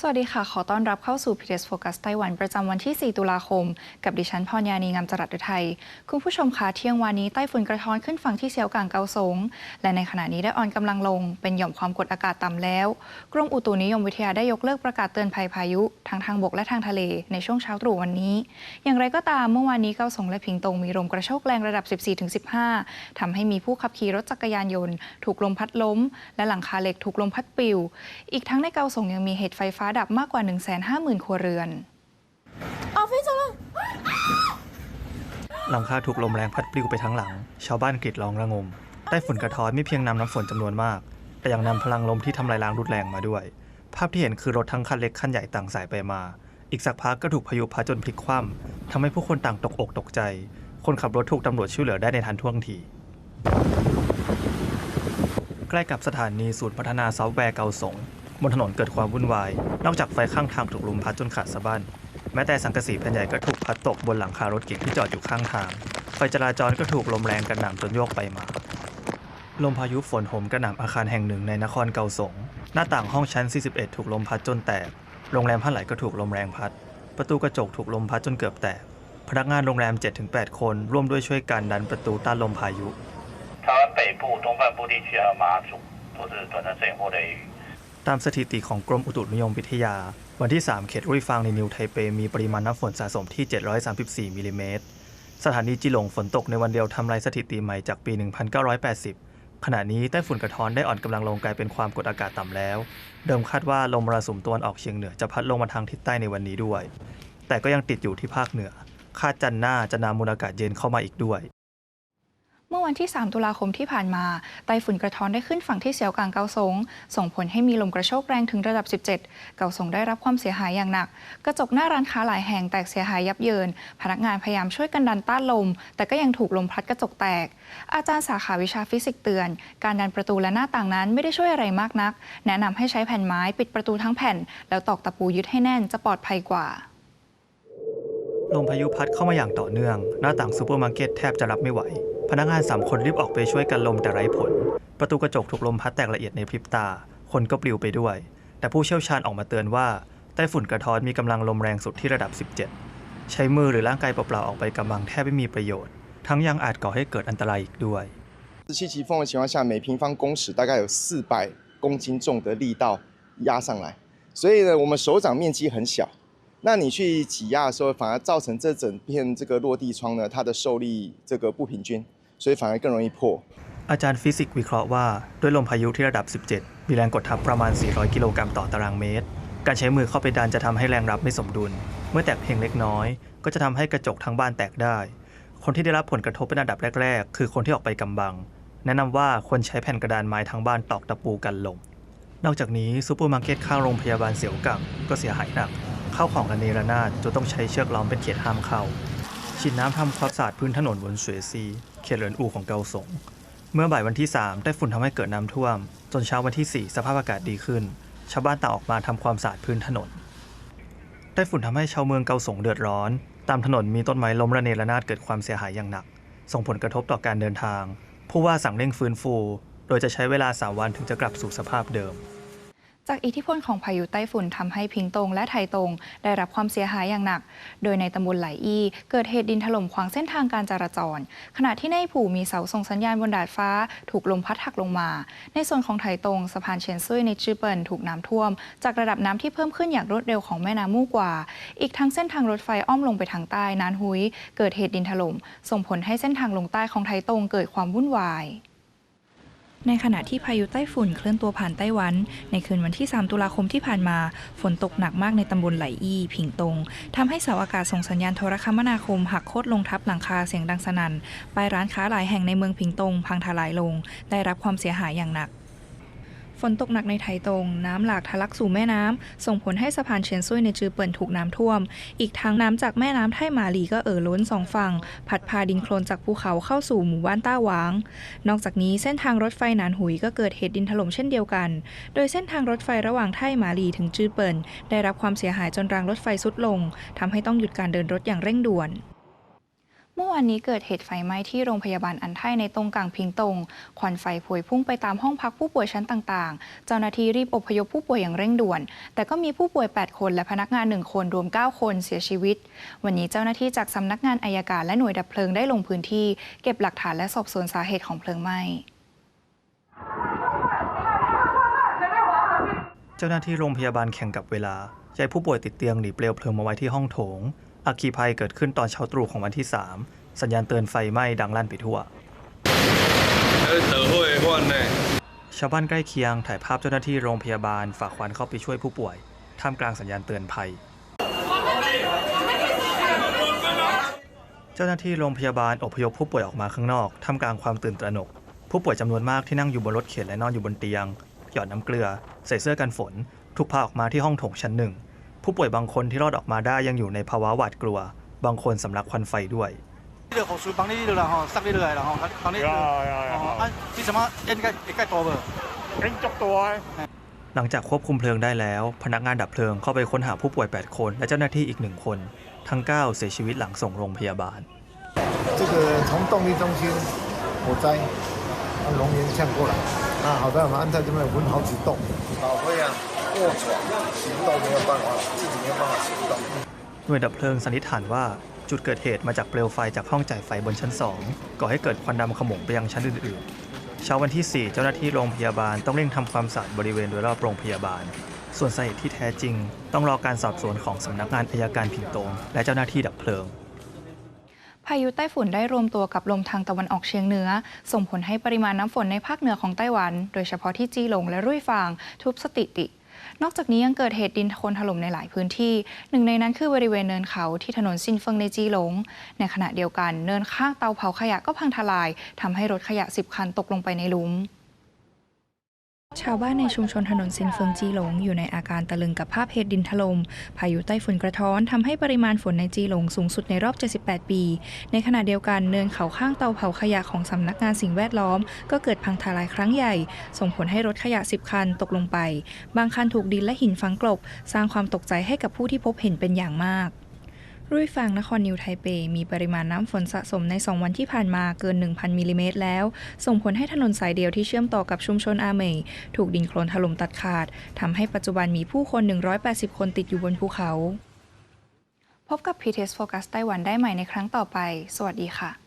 สวัสดีค่ะ ขอต้อนรับเข้าสู่ PTS Focus ไต้หวัน ประจำวันที่ 4 ตุลาคม กับดิฉันพรยานีงามจรัสอุทัยคุณผู้ชมคะเที่ยงวันนี้ไต้ฝุ่นกระท้อนขึ้นฝั่งที่เซียวกางเกาสง และในขณะนี้ได้อ่อนกำลังลง เป็นหย่อมความกดอากาศต่ำแล้ว กรมอุตุนิยมวิทยาได้ยกเลิกประกาศเตือนภัยพายุทั้งทางบกและทางทะเลในช่วงเช้าตรู่วันนี้ อย่างไรก็ตามเมื่อวานนี้เกาสงและพิงตงมีลมกระโชกแรงระดับ 14-15ทำให้มีผู้ขับขี่รถจักรยานยนต์ ถูกลมพัดล้ม และหลังคาเหล็กถูกลมพัดปิว อีกทั้งในเกาสงยังมีเหตุไฟฟ้าฟ้าดับมากกว่า 150,000 ครัวเรือนออฟฟิศจหลังคาถูกลมแรงพัดปลิวไปทั้งหลัง ชาวบ้านกรีดร้องระงม ใต้ฝุ่นกระท้อนไม่เพียงนำน้ำฝนจำนวนมาก แต่ยังนำพลังลมที่ทำลายล้างรุนแรงมาด้วย ภาพที่เห็นคือรถทั้งคันเล็กคันใหญ่ต่างสายไปมา อีกสักพักก็ถูกพายุพัดจนพลิกคว่ำทำให้ผู้คนต่างตกอกตกใจ คนขับรถถูกตำรวจช่วยเหลือได้ในทันท่วงทีใกล้กับสถานีศูนย์พัฒนาซอฟต์แวร์เกาสง บนถนนเกิดความวุ่นวาย นอกจากไฟข้างทางถูกลมพัดจนขาดสะบั้น แม้แต่สังกะสีแผ่นใหญ่ก็ถูกพัดตกบนหลังคารถเก๋งที่จอดอยู่ข้างทาง ไฟจราจรก็ถูกลมแรงกระหน่ำจนโยกไปมา ลมพายุฝนโหมกระหน่ำอาคารแห่งหนึ่งในนครเกาสง หน้าต่างห้องชั้น 41 ถูกลมพัดจนแตก โรงแรมผ้าไหลก็ถูกลมแรงพัด ประตูกระจกถูกลมพัดจนเกือบแตก พนักงานโรงแรม 7-8 คน ร่วมด้วยช่วยกันดันประตูต้านลมพายุ 台湾北部、东半部地区还有马祖都是短暂阵雨或雷雨。 ตามสถิติของกรมอุตุนิยมวิทยา วันที่ 3 เขตรุ่ยฟางในนิวไทเปมีปริมาณน้ำฝนสะสมที่ 734มิลลิเมตร สถานีจิหลงฝนตกในวันเดียวทำลายสถิติใหม่จากปี 1980 ขณะนี้ไต้ฝุ่นกระท้อนได้อ่อนกำลังลงกลายเป็นความกดอากาศต่ำแล้ว เดิมคาดว่าลมมรสุมตะวันออกเฉียงเหนือจะพัดลงมาทางทิศใต้ในวันนี้ด้วย แต่ก็ยังติดอยู่ที่ภาคเหนือ คาดจันหน้าจะนำมวลอากาศเย็นเข้ามาอีกด้วย เมื่อวันที่ 3 ตุลาคมที่ผ่านมา ไต้ฝุ่นกระท้อนได้ขึ้นฝั่งที่เสียวกลางเกาสง ส่งผลให้มีลมกระโชกแรงถึงระดับ 17 เกาสงได้รับความเสียหายอย่างหนัก กระจกหน้าร้านค้าหลายแห่งแตกเสียหายยับเยิน พนักงานพยายามช่วยกันดันต้านลม แต่ก็ยังถูกลมพัดกระจกแตก อาจารย์สาขาวิชาฟิสิกส์เตือน การดันประตูและหน้าต่างนั้นไม่ได้ช่วยอะไรมากนัก แนะนำให้ใช้แผ่นไม้ปิดประตูทั้งแผ่น แล้วตอกตะปูยึดให้แน่นจะปลอดภัยกว่าลมพายุพัดเข้ามาอย่างต่อเนื่อง หน้าต่างซูเปอร์มาร์เก็ตแทบจะรับไม่ไหว พนักงาน 3 คนรีบออกไปช่วยกันลมแต่ไร้ผล ประตูกระจกถูกลมพัดแตกละเอียดในพริบตา คนก็ปลิวไปด้วย แต่ผู้เชี่ยวชาญออกมาเตือนว่าไต้ฝุ่นกระท้อนมีกำลังลมแรงสุดที่ระดับ 17 ใช้มือหรือร่างกายเปล่าๆออกไปกำลังแทบไม่มีประโยชน์ ทั้งยังอาจก่อให้เกิดอันตรายอีกด้วย 气气风的情况下，每平方公尺大概有四百公斤重的力道压上来，所以呢，我们手掌面积很小，那你去挤压的时候，反而造成这整片这个落地窗呢，它的受力这个不平均， 所以反而更容易破。 อาจารย์ฟิสิกส์วิเคราะห์ว่าด้วยลมพายุที่ระดับ 17 มีแรงกดทับประมาณ 400 กิโลกรัมต่อตารางเมตร การใช้มือเข้าไปดันจะทำให้แรงรับไม่สมดุล เมื่อแตกเพียงเล็กน้อย ก็จะทำให้กระจกทั้งบ้านแตกได้ คนที่ได้รับผลกระทบเป็นอันดับแรก ๆ คือคนที่ออกไปกำบัง แนะนำว่าควรใช้แผ่นกระดานไม้ทั้งบ้านตอกตะปูกันลม นอกจากนี้ซูเปอร์มาร์เก็ตข้างโรงพยาบาลเสียวกังก็เสียหายหนัก เข้าวของระเนระนาดจนต้องใช้เชือกล้อมเป็นเขตห้ามเข้า ฉีดน้ำทำความสะอาดพื้นถนนบนสวยซี เขตเหรินอูของเกาสง เมื่อบ่ายวันที่ 3ไต้ฝุ่นทำให้เกิดน้ำท่วม จนเช้าวันที่ 4 สภาพอากาศดีขึ้น ชาวบ้านต่างออกมาทำความสะอาดพื้นถนนไต้ฝุ่นทำให้ชาวเมืองเกาสงเดือดร้อน ตามถนนมีต้นไม้ล้มระเนระนาดเกิดความเสียหายอย่างหนัก ส่งผลกระทบต่อการเดินทาง ผู้ว่าสั่งเร่งฟื้นฟู โดยจะใช้เวลา 3 วันถึงจะกลับสู่สภาพเดิม จากอิทธิพลของพายุไต้ฝุ่นทำให้พิงตงและไทตง ได้รับความเสียหายอย่างหนัก โดยในตำบลไหลอี้เกิดเหตุดินถล่มขวางเส้นทางการจราจร ขณะที่ในผู่มีเสาส่งสัญญาณบนดาดฟ้า ถูกลมพัดหักลงมา ในส่วนของไทตงสะพานเชียนซุยในจือเปิลถูกน้ำท่วม จากระดับน้ำที่เพิ่มขึ้นอย่างรวดเร็วของแม่น้ำมู่กว่า อีกทั้งเส้นทางรถไฟอ้อมลงไปทางใต้นานหุย เกิดเหตุดินถล่มส่งผลให้เส้นทางลงใต้ของไทตงเกิดความวุ่นวาย ในขณะที่พายุไต้ฝุ่นเคลื่อนตัวผ่านไต้หวัน ในคืนวันที่ 3 ตุลาคมที่ผ่านมา ฝนตกหนักมากในตำบลไหลอี้ผิงตงทำให้เสาอากาศส่งสัญญาณโทรคมนาคม หักโคตรลงทับหลังคาเสียงดังสนั่นป้ายร้านค้าหลายแห่งในเมืองผิงตงพังทลายลง ได้รับความเสียหายอย่างหนัก ฝนตกหนักในไทยตรง น้ำหลากทะลักสู่แม่น้ำ ส่งผลให้สะพานเชียนซุยในจือเปิ่นถูกน้ำท่วม อีกทั้งน้ำจากแม่น้ำไท่หมาลีก็เอ่อล้นสองฝั่ง พัดพาดินโคลนจากภูเขาเข้าสู่หมู่บ้านต้าหวาง นอกจากนี้เส้นทางรถไฟหนานหุยก็เกิดเหตุดินถล่มเช่นเดียวกัน โดยเส้นทางรถไฟระหว่างไท่หมาลีถึงจือเปิ่นได้รับความเสียหายจนรางรถไฟสุดลงทำให้ต้องหยุดการเดินรถอย่างเร่งด่วน เมื่อวานนี้เกิดเหตุไฟไหม้ที่โรงพยาบาลอันไทในตรงกลางพิงตงควันไฟพวยพุ่งไปตามห้องพักผู้ป่วยชั้นต่างๆ เจ้าหน้าที่รีบอพยพผู้ป่วยอย่างเร่งด่วน แต่ก็มีผู้ป่วย 8 คนและพนักงาน 1 คนรวม 9 คนเสียชีวิต วันนี้เจ้าหน้าที่จากสำนักงานอายการและหน่วยดับเพลิงได้ลงพื้นที่ เก็บหลักฐานและสอบสวนสาเหตุของเพลิงไหม้เจ้าหน้าที่โรงพยาบาลแข่งกับเวลาย้ผู้ป่วยติดเตียงหนีเปลวเพลิงมาไว้ที่ห้องโถง อัคคีภัยเกิดขึ้นตอนเช้าตรู่ของวันที่ 3 สัญญาณเตือนไฟไหม้ดังลั่นไปทั่วชาวบ้านใกล้เคียงถ่ายภาพเจ้าหน้าที่โรงพยาบาลฝากควันเข้าไปช่วยผู้ป่วย ท่ามกลางสัญญาณเตือนภัย เจ้าหน้าที่โรงพยาบาลอพยพผู้ป่วยออกมาข้างนอกท่ามกลางความตื่นตระหนก ผู้ป่วยจำนวนมากที่นั่งอยู่บนรถเข็นและนอนอยู่บนเตียง หยอดน้ำเกลือ ใส่เสื้อกันฝน ถูกพาออกมาที่ห้องโถงชั้นหนึ่ง ผู้ป่วยบางคนที่รอดออกมาได้ยังอยู่ในภาวะหวาดกลัว บางคนสำลักควันไฟด้วย 呢个河水帮呢度啦，吼，塞呢度嚟啦，吼，帮呢度，哦，啊，啲什么应该应该多噃。 หลังจากควบคุมเพลิงได้แล้ว พนักงานดับเพลิงเข้าไปค้นหาผู้ป่วย 8 คน และเจ้าหน้าที่อีกหนึ่งคน ทั้ง 9 เสียชีวิตหลังส่งโรงพยาบาล 这个从动力中心火灾，那龙岩呛过来，那好在我们安泰这边有分好几栋，宝贝啊， 卧床行动没有办法，自己没有办法行动。 หน่วยดับเพลิงสันนิษฐานว่าจุดเกิดเหตุมาจากเปลวไฟจากห้องจ่ายไฟบนชั้น 2 ก่อให้เกิดควันดำขโมงไปยังชั้นอื่นๆ เช้าวันที่ 4 เจ้าหน้าที่โรงพยาบาลต้องเร่งทำความสะอาดบริเวณโดยรอบโรงพยาบาล ส่วนสาเหตุที่แท้จริง ต้องรอการสอบสวนของสำนักงานอายการผิงตง และเจ้าหน้าที่ดับเพลิง พายุไต้ฝุ่นได้รวมตัวกับลมทางตะวันออกเฉียงเหนือ ส่งผลให้ปริมาณน้ำฝนในภาคเหนือของไต้หวัน โดยเฉพาะที่จีหลงและรุ่ยฟาง ทุบสถิติ นอกจากนี้ยังเกิดเหตุดินโคลนถล่มในหลายพื้นที่ หนึ่งในนั้นคือบริเวณเนินเขาที่ถนนซินเฟิงในจีหลง ในขณะเดียวกันเนินข้างเตาเผาขยะก็พังทลายทำให้รถขยะ 10 คันตกลงไปในหลุม ชาวบ้านในชุมชนถนนซินเฟิงจีหลงอยู่ในอาการตะลึงกับภาพเหตุดินถลม่มพายุไต้ฝุ่นกระท้อนทำให้ปริมาณฝนในจีหลงสูงสุดในรอบ 78 ปี ในขณะเดียวกันเนินเขาข้างเตาเผาขยะของสำนักงานสิ่งแวดล้อม ก็เกิดพังทลายครั้งใหญ่ ส่งผลให้รถขยะ 10 คันตกลงไป บางคันถูกดินและหินฝังกลบ สร้างความตกใจให้กับผู้ที่พบเห็นเป็นอย่างมาก รุ่ยฟางนครนิวไทเป มีปริมาณน้ำฝนสะสมใน 2 วันที่ผ่านมาเกิน 1,000มิลลิเมตรแล้ว ส่งผลให้ถนนสายเดียวที่เชื่อมต่อกับชุมชนอาเมยถูกดินโคลนถล่มตัดขาดทำให้ปัจจุบันมีผู้คน 180 คนติดอยู่บนภูเขา พบกับ PTS Focus ไต้หวันได้ใหม่ในครั้งต่อไป สวัสดีค่ะ